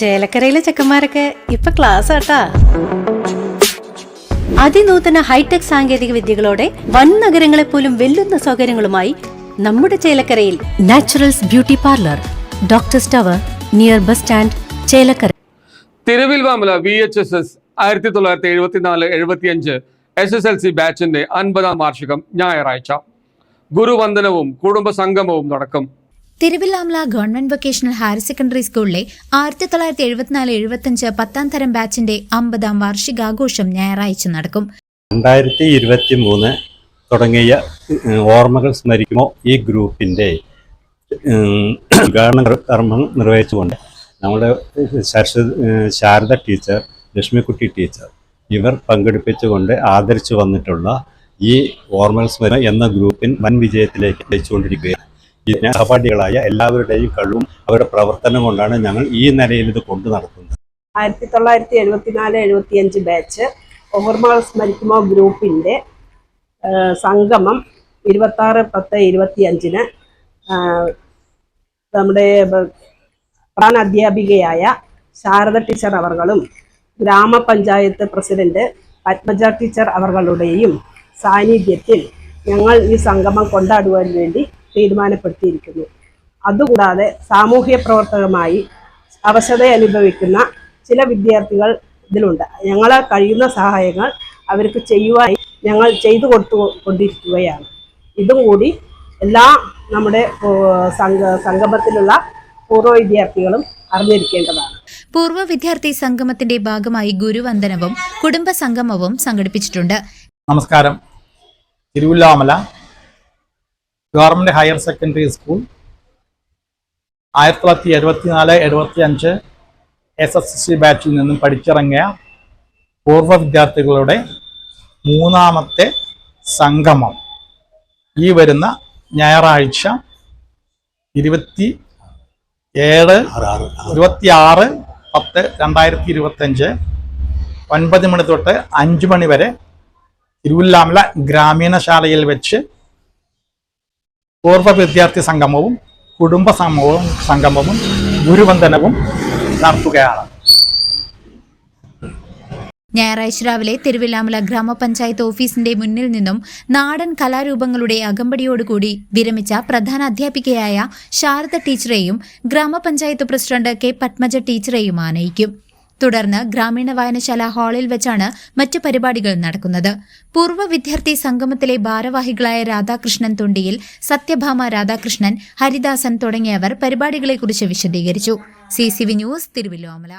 ചേലക്കരയിലെ ചെക്കന്മാരൊക്കെ ഇപ്പൊ ക്ലാസ് ആട്ടാ. അതിനൂതന ഹൈടെക് സാങ്കേതിക വിദ്യകളോടെ വൻ നഗരങ്ങളെ പോലും വെല്ലുന്ന സൗകര്യങ്ങളുമായി നമ്മുടെ ചേലക്കരയിൽ Naturals beauty parlour doctor tower near bus stand Chelakkara. Thiruvilwamala V H S S ആയിരത്തി തൊള്ളായിരത്തി എഴുപത്തിനാല് എഴുപത്തിയഞ്ച് എസ് എസ് എൽ സി ബാച്ചിന്റെ അൻപതാം വാർഷികം ഞായറാഴ്ച. ഗുരുവന്ദനവും കുടുംബ സംഗമവും നടക്കും. Thiruvilwamala government vocational higher secondary സ്കൂളിലെ ആയിരത്തി തൊള്ളായിരത്തി എഴുപത്തിനാല് എഴുപത്തിയഞ്ച് പത്താം തരം ബാച്ചിന്റെ അമ്പതാം വാർഷികാഘോഷം ഞായറാഴ്ച നടക്കും. രണ്ടായിരത്തി ഇരുപത്തി മൂന്ന് തുടങ്ങിയ ഓർമ്മകൾ സ്മരിക്കുമോ ഈ ഗ്രൂപ്പിന്റെ ഉദ്ഘാടന കർമ്മം നിർവഹിച്ചുകൊണ്ട് നമ്മുടെ ശരസ്വതി ശാരദ ടീച്ചർ ലക്ഷ്മിക്കുട്ടി ടീച്ചർ ഇവർ പങ്കെടുപ്പിച്ചുകൊണ്ട് ആദരിച്ചു വന്നിട്ടുള്ള ഈ ഓർമ്മകൾ സ്മരണം എന്ന ഗ്രൂപ്പിൻ വൻ വിജയത്തിലേക്ക് നയിച്ചുകൊണ്ടിരിക്കുകയാണ്. ഇതിന് സഹപാഠികളായ എല്ലാവരുടെയും കഴിവും അവരുടെ പ്രവർത്തനം കൊണ്ടാണ് ഞങ്ങൾ ഈ നിലയിൽ ഇത് കൊണ്ടു നടത്തുന്നത്. ആയിരത്തി തൊള്ളായിരത്തി എഴുപത്തിനാല് എഴുപത്തിയഞ്ച് ബാച്ച് ഓർമ്മകൾ സ്മരിക്കുമോ ഗ്രൂപ്പിന്റെ സംഗമം ഇരുപത്താറ് പത്ത് ഇരുപത്തിയഞ്ചിന് നമ്മുടെ പ്രധാന അധ്യാപികയായ ശാരദ ടീച്ചർ അവർകളും ഗ്രാമപഞ്ചായത്ത് പ്രസിഡന്റ് പത്മജ ടീച്ചർ അവർകളുടെയും സാന്നിധ്യത്തിൽ ഞങ്ങൾ ഈ സംഗമം കൊണ്ടാടുവാൻ വേണ്ടി തീരുമാനപ്പെടുത്തിയിരിക്കുന്നു. അതുകൂടാതെ സാമൂഹ്യ പ്രവർത്തകമായി അവശത അനുഭവിക്കുന്ന ചില വിദ്യാർത്ഥികൾ ഇതിലുണ്ട്. ഞങ്ങളെ കഴിയുന്ന സഹായങ്ങൾ അവർക്ക് ചെയ്യുവാൻ ഞങ്ങൾ ചെയ്തു കൊടുത്തു കൊണ്ടിരിക്കുകയാണ്. ഇതും കൂടി എല്ലാ നമ്മുടെ സംഘ സംഗമത്തിലുള്ള പൂർവ വിദ്യാർത്ഥികളും അറിഞ്ഞിരിക്കേണ്ടതാണ്. പൂർവ വിദ്യാർത്ഥി സംഗമത്തിന്റെ ഭാഗമായി ഗുരുവന്ദനവും കുടുംബ സംഗമവും സംഘടിപ്പിച്ചിട്ടുണ്ട്. നമസ്കാരം. Thiruvilwamala government higher secondary school ആയിരത്തി തൊള്ളായിരത്തി എഴുപത്തിനാല് എഴുപത്തി അഞ്ച് ബാച്ചിൽ നിന്നും പഠിച്ചിറങ്ങിയ പൂർവ വിദ്യാർത്ഥികളുടെ മൂന്നാമത്തെ സംഗമം. ഈ വരുന്ന ഞായറാഴ്ച ഇരുപത്തി ഏഴ് ഇരുപത്തി ആറ് പത്ത് രണ്ടായിരത്തി ഇരുപത്തഞ്ച് ഒൻപത് മണി തൊട്ട് അഞ്ച് മണി വരെ തിരുവല്ലാമല ഗ്രാമീണശാലയിൽ വെച്ച് പൂർവ വിദ്യാർത്ഥി സംഗമവും കുടുംബ സംഗമവും സംഗമവും ഗുരുവന്ദനവും നടത്തുകയാണ്. ഞായറാഴ്ച രാവിലെ തിരുവില്ലാമല ഗ്രാമപഞ്ചായത്ത് ഓഫീസിന്റെ മുന്നിൽ നിന്നും നാടൻ കലാരൂപങ്ങളുടെ അകമ്പടിയോടുകൂടി വിരമിച്ച പ്രധാന അധ്യാപികയായ ശാരദ ടീച്ചറെയും ഗ്രാമപഞ്ചായത്ത് പ്രസിഡന്റ് കെ പത്മജ ടീച്ചറെയും ആനയിക്കും. തുടർന്ന് ഗ്രാമീണ വായനശാല ഹാളിൽ വെച്ചാണ് മറ്റ് പരിപാടികൾ നടക്കുന്നത്. പൂർവ വിദ്യാർത്ഥി സംഗമത്തിലെ ഭാരവാഹികളായ രാധാകൃഷ്ണൻ തൊണ്ടിയിൽ സത്യഭാമ രാധാകൃഷ്ണൻ ഹരിദാസൻ തുടങ്ങിയവർ പരിപാടികളെക്കുറിച്ച് വിശദീകരിച്ചു. C news Thiruvilwamala